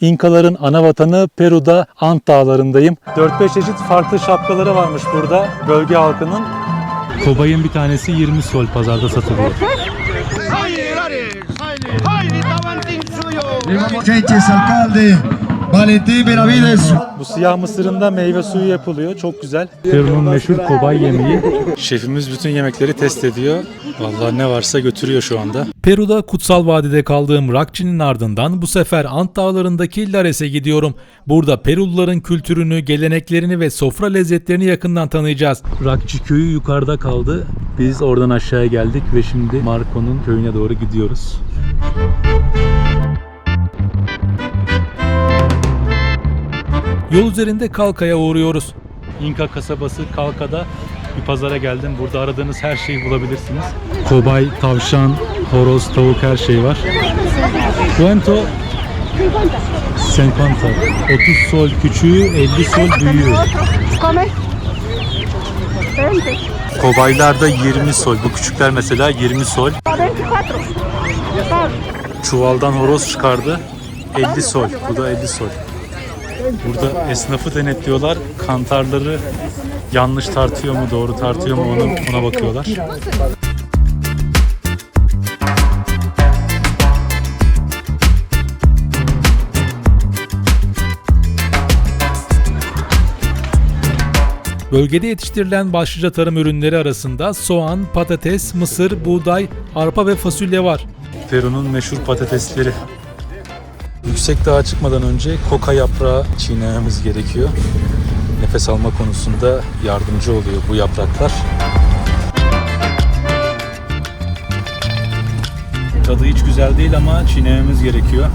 İnkaların ana vatanı Peru'da Ant Dağları'ndayım. 4-5 çeşit farklı şapkaları varmış burada bölge halkının. Kobayın bir tanesi 20 sol pazarda satılıyor. Haydi Ares, haydi, haydi Tabantin suyo. Cheches, alcalde, Valentín Benavides. Bu siyah mısırın da meyve suyu yapılıyor. Çok güzel. Peru'nun meşhur kobay yemeği. Şefimiz bütün yemekleri test ediyor. Vallahi ne varsa götürüyor şu anda. Peru'da kutsal vadide kaldığım Rakçi'nin ardından bu sefer Ant Dağları'ndaki Lares'e gidiyorum. Burada Peruluların kültürünü, geleneklerini ve sofra lezzetlerini yakından tanıyacağız. Rakçı köyü yukarıda kaldı. Biz oradan aşağıya geldik ve şimdi Marco'nun köyüne doğru gidiyoruz. Yol üzerinde Kalka'ya uğruyoruz. İnka kasabası Kalka'da bir pazara geldim. Burada aradığınız her şeyi bulabilirsiniz. Kobay, tavşan, horoz, tavuk her şey var. Cuento 50. 30 sol küçüğü, 50 sol büyüğü. Kobaylarda 20 sol. Bu küçükler mesela 20 sol. 24. Claro. Çuvaldan horoz çıkardı. 50 sol. Bu da 50 sol. Burada esnafı denetliyorlar. Kantarları yanlış tartıyor mu, doğru tartıyor mu onu, ona bakıyorlar. Bölgede yetiştirilen başlıca tarım ürünleri arasında soğan, patates, mısır, buğday, arpa ve fasulye var. Peru'nun meşhur patatesleri. Yüksek dağa çıkmadan önce koka yaprağı çiğnememiz gerekiyor. Nefes alma konusunda yardımcı oluyor bu yapraklar. Tadı hiç güzel değil ama çiğnememiz gerekiyor.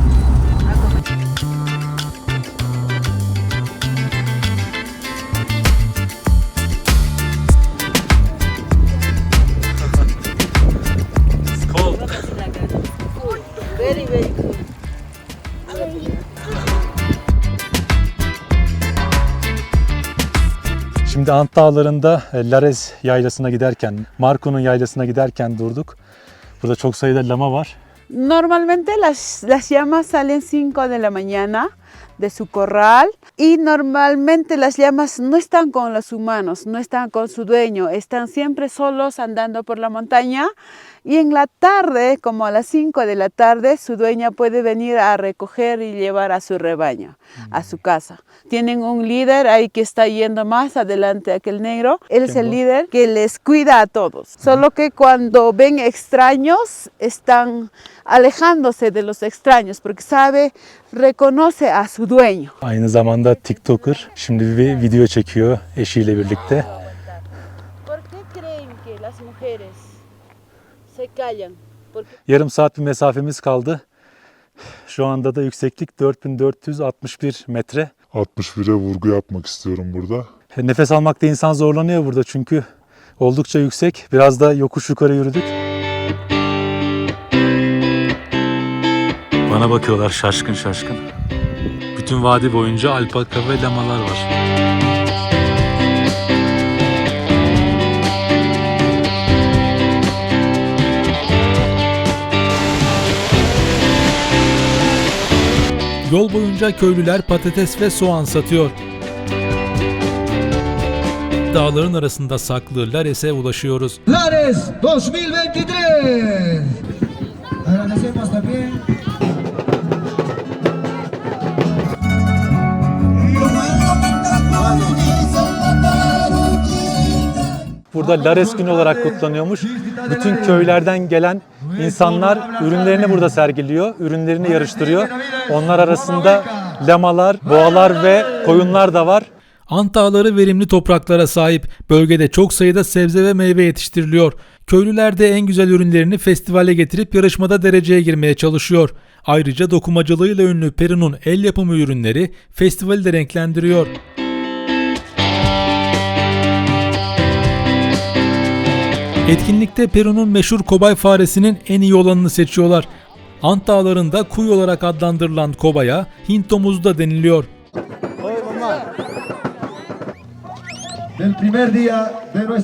Very, very good. Şimdi Ant Dağları'nda e, Lares yaylasına giderken, Marco'nun yaylasına giderken durduk. Burada çok sayıda lama var. Normalmente las, las llamas salen 5 de la mañana de su corral y normalmente las llamas no están con los humanos, no están con su dueño, están siempre solos andando por la montaña y en la tarde, como a las 5 de la tarde, su dueña puede venir a recoger y llevar a su rebaño, a su casa. Tienen un líder ahí que está yendo más adelante, aquel negro, él es el líder que les cuida a todos. Solo que cuando ven extraños, están alejándose de los extraños porque sabe, reconoce a su dueño. Aynı zamanda TikToker. Şimdi bir video çekiyor eşiyle birlikte. Yarım saat bir mesafemiz kaldı. Şu anda da yükseklik 4461 metre. 61'e vurgu yapmak istiyorum burada. Nefes almakta insan zorlanıyor burada çünkü oldukça yüksek. Biraz da yokuş yukarı yürüdük. Bana bakıyorlar şaşkın şaşkın. Bütün vadi boyunca alpaka ve lamalar var. Yol boyunca köylüler patates ve soğan satıyor. Dağların arasında saklı Lares'e ulaşıyoruz. Lares 2023. Agradecemos también. Burada Lares günü olarak kutlanıyormuş. Bütün köylerden gelen insanlar ürünlerini burada sergiliyor. Ürünlerini yarıştırıyor. Onlar arasında lamalar, boğalar ve koyunlar da var. Ant Dağları verimli topraklara sahip. Bölgede çok sayıda sebze ve meyve yetiştiriliyor. Köylüler de en güzel ürünlerini festivale getirip yarışmada dereceye girmeye çalışıyor. Ayrıca dokumacılığıyla ünlü Peru'nun el yapımı ürünleri festivali de renklendiriyor. Etkinlikte Peru'nun meşhur kobay faresinin en iyi olanını seçiyorlar. Ant Dağları'nda kuy olarak adlandırılan kobaya Hint domuzu da deniliyor.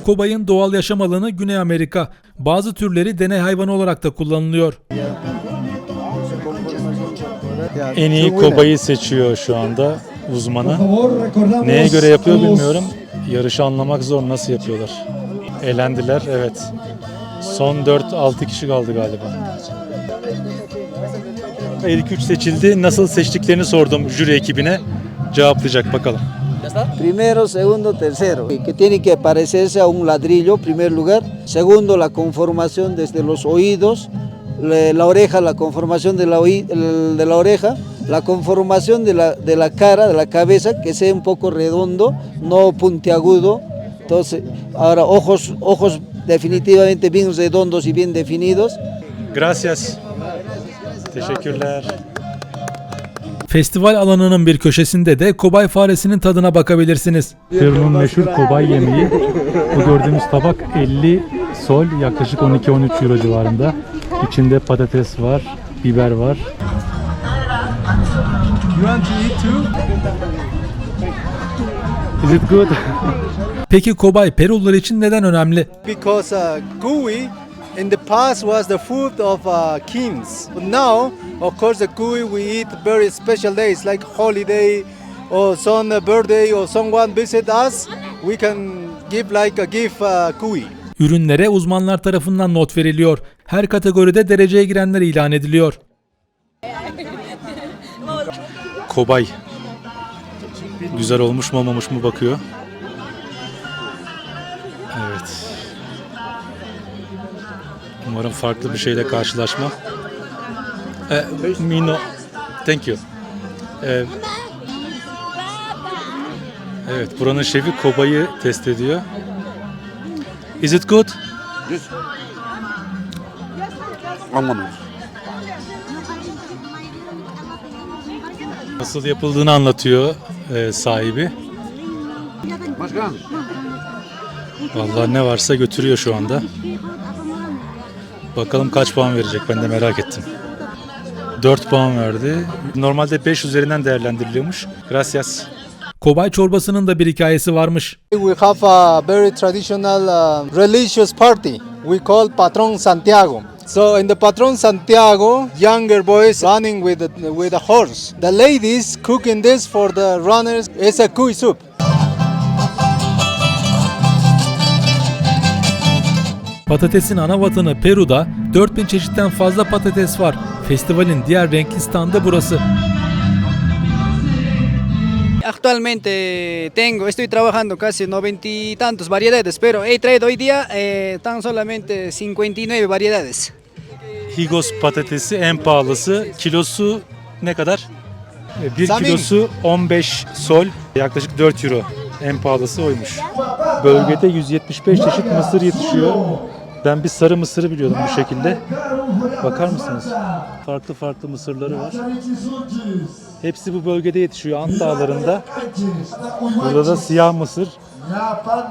Kobayın doğal yaşam alanı Güney Amerika. Bazı türleri deney hayvanı olarak da kullanılıyor. En iyi kobayı seçiyor şu anda uzmanı. Neye göre yapıyor bilmiyorum. Yarışı anlamak zor nasıl yapıyorlar. Elendiler evet. Son 4-6 kişi kaldı galiba. İlk 3 seçildi. Nasıl seçtiklerini sordum jüri ekibine. Cevaplayacak bakalım. Primero, segundo, tercero, que tiene que parecerse a un ladrillo, primer lugar. Segundo, la conformación desde los oídos, la oreja, la conformación de la, de la oreja, la conformación de la, de la cara, de la cabeza, que sea un poco redondo, no puntiagudo. Entonces, ahora ojos, ojos definitivamente bien redondos y bien definidos. Gracias. Teşekkürler. Festival alanının bir köşesinde de kobay faresinin tadına bakabilirsiniz. Peru'nun meşhur kobay yemeği. Bu gördüğümüz tabak 50 sol yaklaşık 12-13 euro civarında. İçinde patates var, biber var. Is it good? Peki kobay Perulular için neden önemli? because uh, cuy in the past was the food of uh, kings. But now, of course, the cuy we eat very special days like holiday or some birthday or someone visit us. We can give like a gift uh, cuy. Ürünlere uzmanlar tarafından not veriliyor. Her kategoride dereceye girenler ilan ediliyor. Kobay. Güzel olmuş mu olmamış mı bakıyor. Umarım farklı bir şeyle karşılaşma. E, Mino. Thank you. E, evet buranın şefi kobayı test ediyor. Is it good? Nasıl yapıldığını anlatıyor e, sahibi. Vallahi ne varsa götürüyor şu anda. Bakalım kaç puan verecek ben de merak ettim. 4 puan verdi. Normalde 5 üzerinden değerlendiriliyormuş. Gracias. Kobay çorbasının da bir hikayesi varmış. We have a very traditional uh, religious party. We call Patron Santiago. So in the Patron Santiago, younger boys running with the, with a horse. The ladies cooking this for the runners. It's a cuy soup. Patatesin ana vatanı Peru'da 4000 çeşitten fazla patates var. Festivalin diğer renkli standı burası. Actualmente tengo, estoy trabajando casi noventa y tantos variedades, pero he traído hoy día eh, tan solamente 59 variedades. Higos patatesi en pahalısı. Kilosu ne kadar? E, Bir Samin. kilosu 15 sol. Yaklaşık 4 euro. En pahalısı oymuş. Bölgede 175 çeşit mısır yetişiyor. Ben bir sarı mısırı biliyordum bu şekilde. Bakar mısınız? Farklı farklı mısırları var. Hepsi bu bölgede yetişiyor Ant Dağları'nda. Burada da siyah mısır.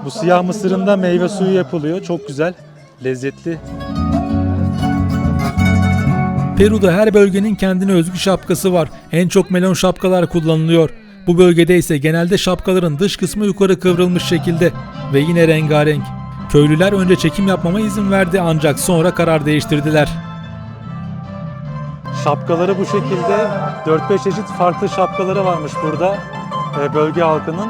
Bu siyah mısırın da meyve suyu yapılıyor. Çok güzel, lezzetli. Peru'da her bölgenin kendine özgü şapkası var. En çok melon şapkalar kullanılıyor. Bu bölgede ise genelde şapkaların dış kısmı yukarı kıvrılmış şekilde ve yine rengarenk. Köylüler önce çekim yapmama izin verdi ancak sonra karar değiştirdiler. Şapkaları bu şekilde 4-5 çeşit farklı şapkaları varmış burada e, bölge halkının.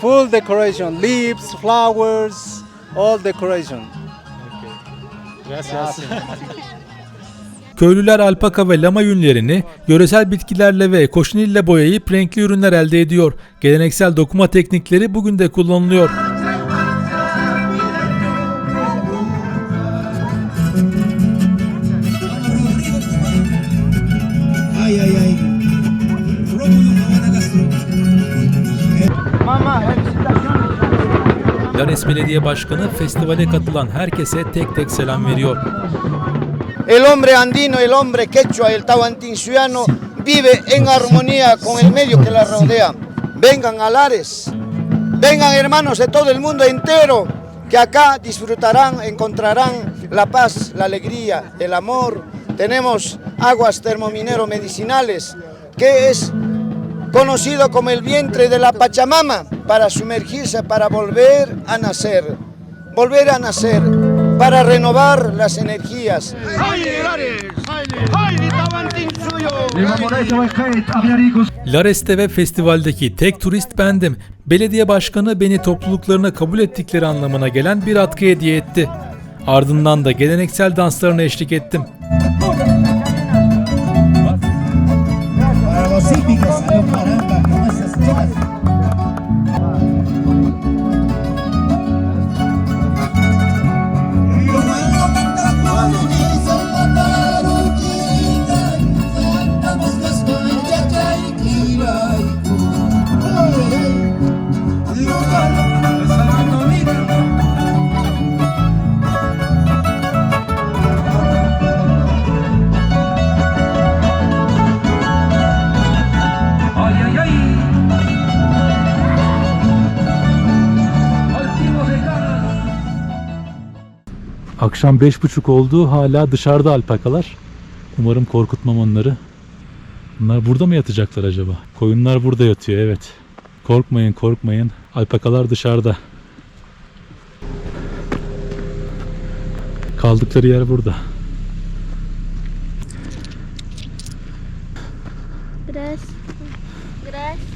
Full decoration, leaves, flowers, all decoration. Köylüler alpaka ve lama yünlerini yöresel bitkilerle ve koşnille boyayıp renkli ürünler elde ediyor. Geleneksel dokuma teknikleri bugün de kullanılıyor. Lares Belediye Başkanı festivale katılan herkese tek tek selam veriyor. El hombre andino, el hombre quechua, el tahuantinsuiano vive en armonía con el medio que la rodea. Vengan a Lares, vengan hermanos de todo el mundo entero, que acá disfrutarán, encontrarán la paz, la alegría, el amor. Tenemos aguas termominero medicinales, que es conocido como el vientre de la Pachamama, para sumergirse, para volver a nacer, volver a nacer. Para renovar las energías. Lares'te ve festivaldeki tek turist bendim. Belediye başkanı beni topluluklarına kabul ettikleri anlamına gelen bir atkı hediye etti. Ardından da geleneksel danslarına eşlik ettim. Akşam beş buçuk oldu hala dışarıda alpakalar. Umarım korkutmam onları. Bunlar burada mı yatacaklar acaba? Koyunlar burada yatıyor evet. Korkmayın korkmayın. Alpakalar dışarıda. Kaldıkları yer burada. Gracias. Gracias.